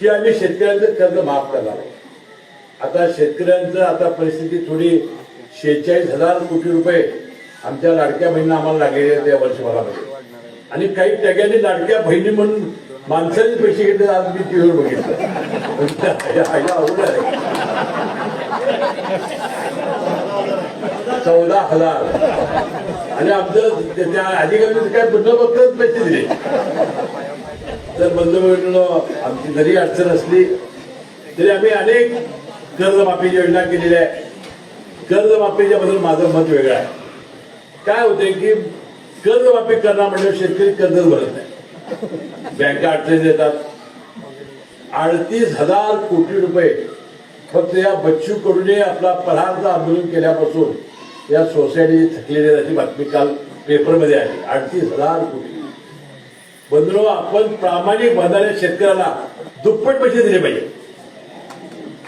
की आम्ही शेतकऱ्यांचं कर्ज माफ करणार आता शेतकऱ्यांचं आता परिस्थिती थोडी शेहेचाळीस हजार कोटी रुपये आमच्या लाडक्या बहिणींना आम्हाला लागलेले आहेत या वर्षभरामध्ये. आणि काही त्याग्याने लाडक्या बहिणी म्हणून माणसाने पैसे घेतले आज मी टीव्हीवर बघितलं. आईला अवघड आहे चौदा हजार. आणि आमचं त्या- अधिकाऱ्यांचं काय न बघताच पैसे दिले? तर बंधू आमची जरी अडचण असली तरी आम्ही अनेक कर्जमाफीच्या योजना केलेल्या आहे कर्जमाफीच्या बद्दल माझं मत वेगळं आहे. काय होते की कर्जमाफी करणार म्हणजे शेतकरी कर्जच भरत नाही. बँका अडचणी देतात अडतीस हजार कोटी रुपये फक्त या बच्चू कडूने आपला पदार्थ आंदोलन केल्यापासून या सोसायटी थकलेली त्याची बातमी काल पेपरमध्ये आली. अडतीस हजार कोटी. बंधू आपण प्रामाणिक बंधाऱ्या शेतकऱ्याला दुप्पट पैसे दिले पाहिजे.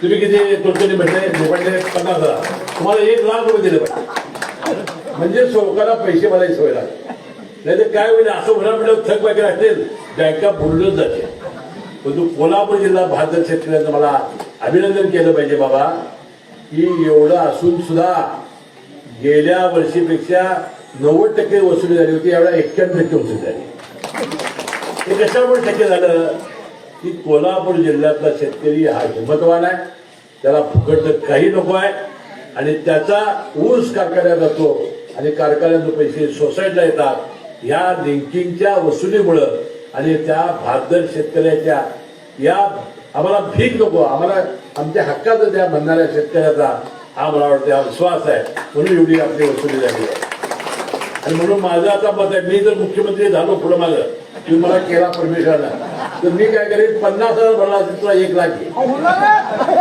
तुम्ही किती तुमच्याने म्हटले पन्नास हजार. तुम्हाला एक लाख रुपये दिले पाहिजे. म्हणजे लोकांना पैसे भरायची सवय लागते. नाही तर काय होईल असं म्हणा म्हटलं थक वगैरे असेल बँका बुडलंच जाते परंतु कोल्हापूर जिल्हा भारत शेतकऱ्यांचं मला अभिनंदन केलं पाहिजे बाबा की एवढं असून सुद्धा गेल्या वर्षीपेक्षा नव्वद टक्के वसुली झाली होती यावेळा एक्क्याण्णव टक्के वसुली झाली. हे कशामुळे शक्य झालं? की कोल्हापूर जिल्ह्यातला शेतकरी हा हिंमतवान आहे. त्याला फुकट काही नको आहे. आणि त्याचा ऊस कारखान्यात जातो आणि कारखान्याचे पैसे सोसायटीला येतात. ह्या लिंकिंगच्या वसुलीमुळं आणि त्या भादर शेतकऱ्याच्या या आम्हाला भीक नको. आम्हाला आमच्या हक्काचं त्या म्हणणाऱ्या शेतकऱ्याचा हा मला वाटतं हा विश्वास आहे. म्हणून एवढी आपली वसुली झाली आहे. आणि म्हणून माझं आता मत आहे मी जर मुख्यमंत्री झालो पुढं माझं तुम्ही मला केला परमेश्वरला तर मी काय करेन पन्नास हजार भरला तुला एक लाख